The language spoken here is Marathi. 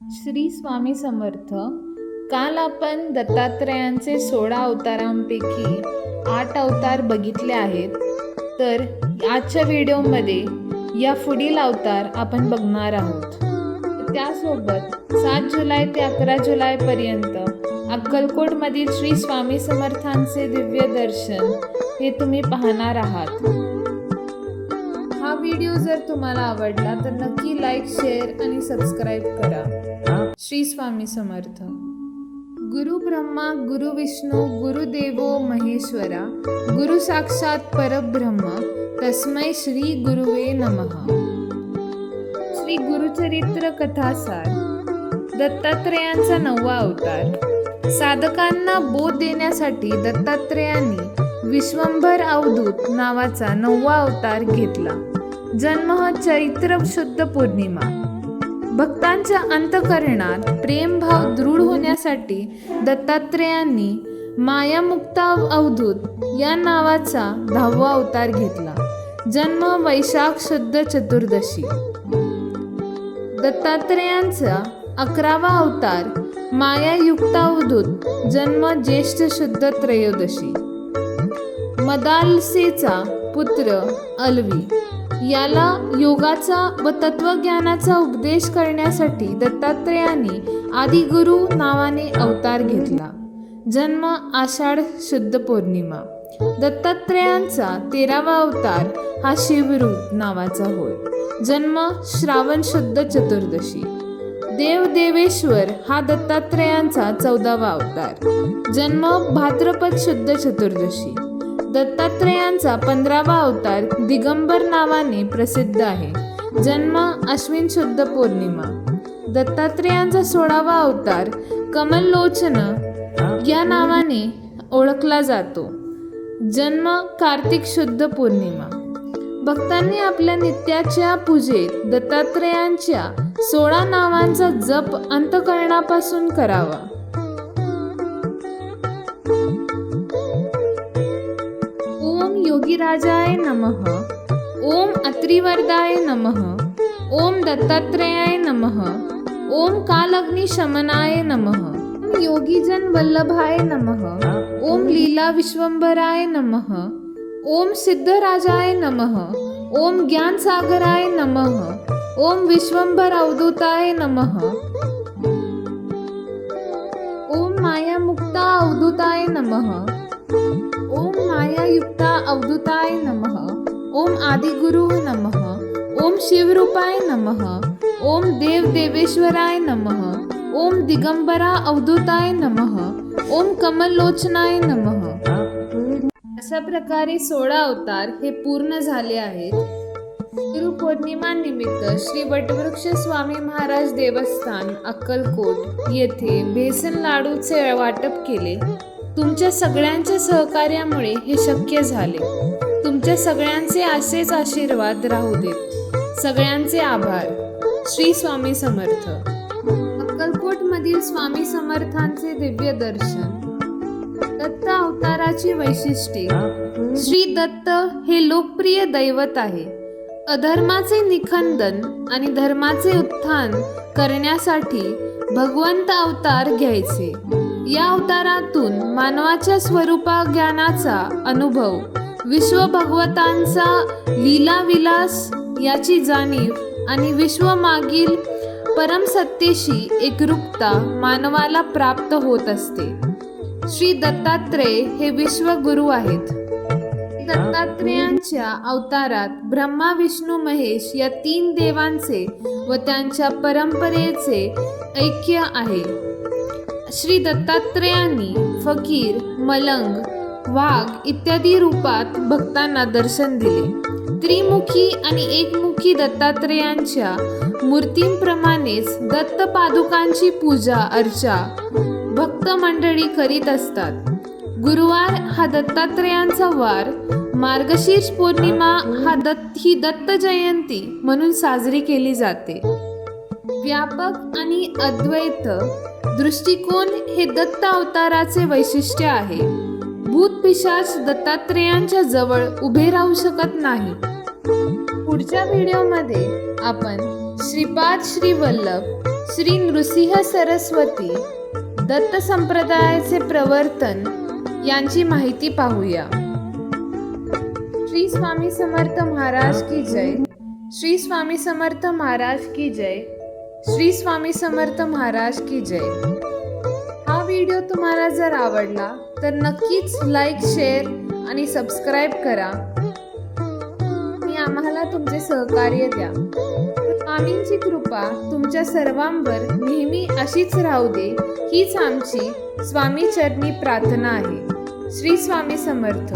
श्री स्वामी समर्थ काल आपण दत्तात्रयांचे सोळा अवतारांपैकी आठ अवतार बघितले आहेत. तर आजच्या व्हिडिओमध्ये या पुढील अवतार आपण बघणार आहोत. त्यासोबत सात जुलै ते अकरा जुलैपर्यंत अक्कलकोटमधील श्री स्वामी समर्थांचे दिव्य दर्शन हे तुम्ही पाहणार आहात. व्हिडिओ जर तुम्हाला आवडला तर नक्की लाईक शेअर आणि सबस्क्राईब करा. श्री स्वामी समर्थ. गुरु ब्रह्मा गुरु विष्णू गुरुदेवो महेश्वरा गुरु साक्षात परब्रह्म तस्मै श्री गुरुवे नमः. श्री गुरुचरित्र कथासार. दत्तात्रेयांचा नववा अवतार. साधकांना बोध देण्यासाठी दत्तात्रेयांनी विश्वंभर अवधूत नावाचा नववा अवतार घेतला. जन्म हा चैत्र शुद्ध पौर्णिमा. भक्तांच्या अंतकरणात प्रेमभाव दृढ होण्यासाठी दत्तात्रेयांनी मायामुक्ता अवधूत या नावाचा दहावा अवतार घेतला. जन्म वैशाख शुद्ध चतुर्दशी. दत्तात्रेयांचा अकरावा अवतार मायायुक्ता अवधूत जन्म ज्येष्ठ शुद्ध त्रयोदशी. मदालसेचा पुत्र अलवी. याला योगाचा व तत्वज्ञानाचा उपदेश करण्यासाठी दत्तात्रेयांनी आदिगुरु नावाने अवतार घेतला. जन्म आषाढ शुद्ध पौर्णिमा. दत्तात्रेयांचा तेरावा अवतार हा शिवरूप नावाचा होय. जन्म श्रावण शुद्ध चतुर्दशी. देव देवेश्वर हा दत्तात्रेयांचा चौदावा अवतार. जन्म भाद्रपद शुद्ध चतुर्दशी. दत्तात्रेयांचा पंधरावा अवतार दिगंबर नावाने प्रसिद्ध आहे. जन्म अश्विन शुद्ध पौर्णिमा. दत्तात्रेयांचा सोळावा अवतार कमललोचन या नावाने ओळखला जातो. जन्म कार्तिक शुद्ध पौर्णिमा. भक्तांनी आपल्या नित्याच्या पूजेत दत्तात्रेयांच्या सोळा नावांचा जप अंतकरणापासून करावा. योगीराजाय नमः. ओम अत्रिवरदाय नमः. ओम दत्तात्रेयाय नमः. ओम कालग्निशमनाय नमः. योगीजन वल्लभाय नमः. ओम लीला विश्वंभराय नमः. ओम सिद्धराजाय नमः. ओम ज्ञानसागराय नमः. ओम विश्वंभर अवधूताय नमः. ओम मायामुक्ता अवधूताय नमः. मायायुक्ता अवधूताय नमः. ओम आदिगुरु नमः. ओम शिवरूपाय नमः. ओम देव देवेश्वराय नमः. ओम दिगंबरा अवधूताय नमः. ओम कमललोचनाय नमः. अशा प्रकारे सोळा अवतार हे पूर्ण झाले आहेत. गुरुपौर्णिमानिमित्त श्री वटवृक्ष स्वामी महाराज देवस्थान अक्कलकोट येथे बेसन लाडूचे वाटप केले. तुमच्या सगळ्यांच्या सहकार्यामुळे हे शक्य झाले. तुमच्या सगळ्यांचे असेच आशीर्वाद राहू देत. सगळ्यांचे आभार. श्री स्वामी समर्थ. अक्कलकोटमधील स्वामी समर्थांचे दिव्य दर्शन. दत्त अवताराची वैशिष्ट्ये. श्री दत्त हे लोकप्रिय दैवत आहे. अधर्माचे निखंदन आणि धर्माचे उत्थान करण्यासाठी भगवंत अवतार घ्यायचे. या अवतारातून मानवाच्या स्वरूपा ज्ञानाचा अनुभव विश्व भगवतांचा लीला विलास याची जाणीव आणि विश्वमागील परमसत्तेशी एकरूपता मानवाला प्राप्त होत असते. श्री दत्तात्रेय हे विश्वगुरु आहेत. दत्तात्रेयांच्या अवतारात ब्रह्मा विष्णू महेश या तीन देवांचे व त्यांच्या परंपरेचे ऐक्य आहे. श्री दत्तात्रेयांनी फकीर मलंग वाघ इत्यादी रूपात भक्तांना दर्शन दिले. त्रिमुखी आणि एकमुखी दत्तात्रेयांच्या मूर्तींप्रमाणेच दत्त पादुकांची पूजा अर्चा भक्त मंडळी करीत असतात. गुरुवार हा दत्तात्रेयांचा वार मार्गशीर्ष पौर्णिमा हा दत्त ही दत्त जयंती म्हणून साजरी केली जाते. व्यापक आणि अद्वैत दृष्टिकोन हे दत्त अवताराचे वैशिष्ट्य आहे. भूत पिशाच दत्तात्रेयांच्या जवळ उभे राहू शकत नाही. पुढच्या व्हिडिओमध्ये आपण श्रीपाद श्री वल्लभ श्री नृसिंह सरस्वती दत्त संप्रदायाचे प्रवर्तन यांची माहिती पाहूया. श्री स्वामी समर्थ महाराज की जय. श्री स्वामी समर्थ महाराज की जय. श्री स्वामी समर्थ महाराज की जय. हा व्हिडिओ तुम्हाला जर आवडला तर नक्कीच लाईक शेअर आणि सबस्क्राईब करा. आणि आम्हाला तुमचे सहकार्य द्या. स्वामींची कृपा तुमच्या सर्वांवर नेहमी अशीच राहू दे हीच आमची स्वामी चरणी प्रार्थना आहे. श्री स्वामी समर्थ.